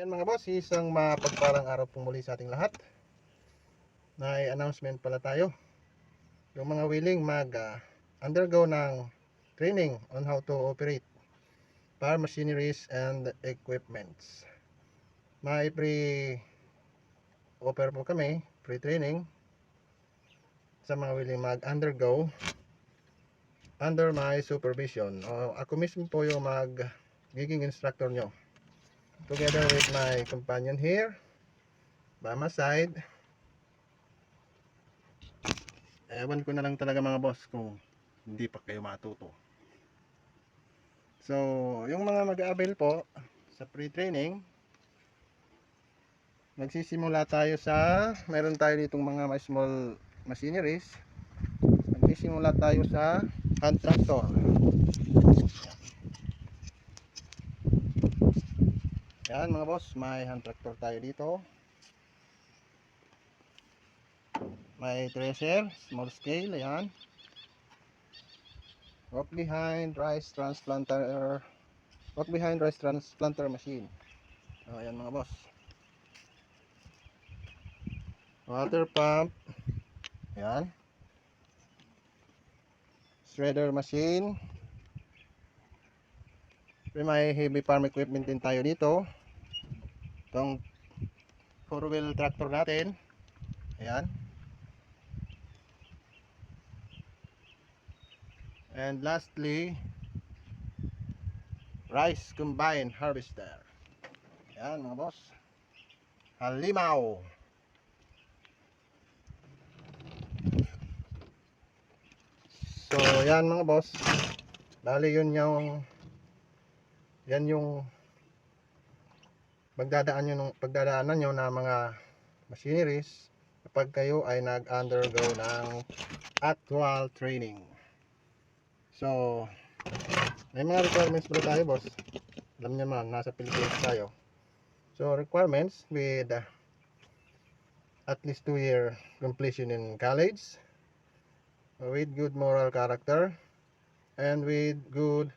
Yan mga boss, isang mapagparang araw po muli sa ating lahat. May announcement pala tayo. Yung mga willing mag ah, undergo ng training on how to operate farm machineries and equipments. May pre offer po kami, free training sa mga willing mag undergo under my supervision. O, ako mismo po yung mag giging instructor nyo together with my companion here by my side. Ewan ko na lang talaga mga boss kung hindi pa kayo matuto. So yung mga mag-aabil po sa pre-training magsisimula tayo sa meron tayo ditong mga ma- small machineries. Magsisimula tayo sa hand tractor Yan mga boss, may hand tractor tayo dito. May thresher, small scale, ayan. Walk behind rice transplanter walk behind rice transplanter machine. Oh, ayan mga boss. Water pump. Ayan. Shredder machine. May heavy farm equipment din tayo dito itong four wheel tractor natin. Ayan. And lastly rice combine harvester. Ayan mga boss. Halimaw. So yan mga boss. Bali yun yung yan yung pagdadaan nyo nung pagdadaanan nyo na mga machineries kapag kayo ay nag-undergo ng actual training. So, may mga requirements pala tayo, boss. Alam niyo man, nasa Pilipinas tayo. So, requirements with at least 2 year completion in college, with good moral character, and with good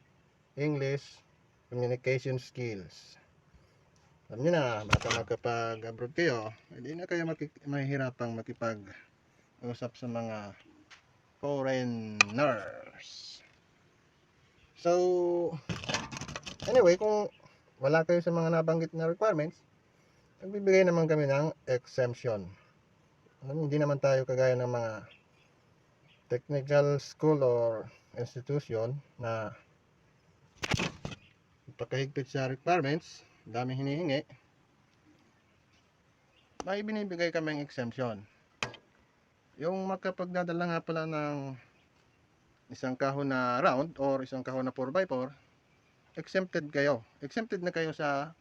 English communication skills. Alam nyo na, baka magkapag-abroad kayo, hindi na kayo makik- makipag-usap sa mga foreigners. So, anyway, kung wala kayo sa mga nabanggit na requirements, nagbibigay naman kami ng exemption. Hindi naman tayo kagaya ng mga technical school or institution na pagkahigpit sa requirements, dami hinihingi, may binibigay kaming exemption. Yung makapagdadala nga pala ng isang kahon na round or isang kahon na 4x4, exempted kayo. Exempted na kayo sa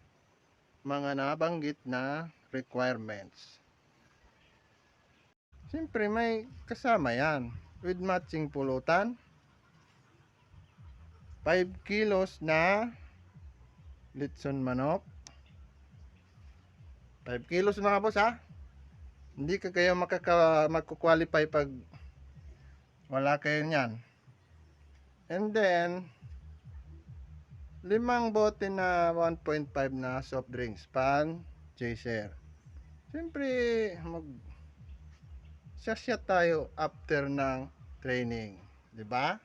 mga nabanggit na requirements. Siyempre may kasama yan with matching pulutan, 5 kilos na litson manok. 5 kilos mga boss ha. Hindi ka kayo makaka magko-qualify pag wala kayo niyan. And then limang bote na 1.5 na soft drinks, pan, chaser. Siyempre mag sasya tayo after ng training, 'di ba?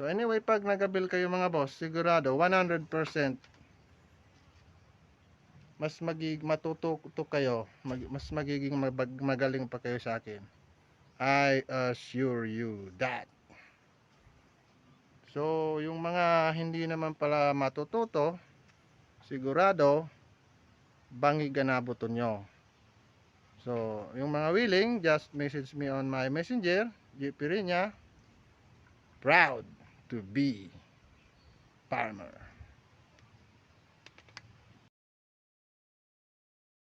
So anyway, pag nagabil kayo mga boss, sigurado 100% mas magig matututo kayo, mag, mas magiging mabag, magaling pa kayo sa akin. I assure you that. So, yung mga hindi naman pala matututo, sigurado bangi ganaboto nyo. So, yung mga willing, just message me on my messenger, JP Rinya. Proud to be farmer.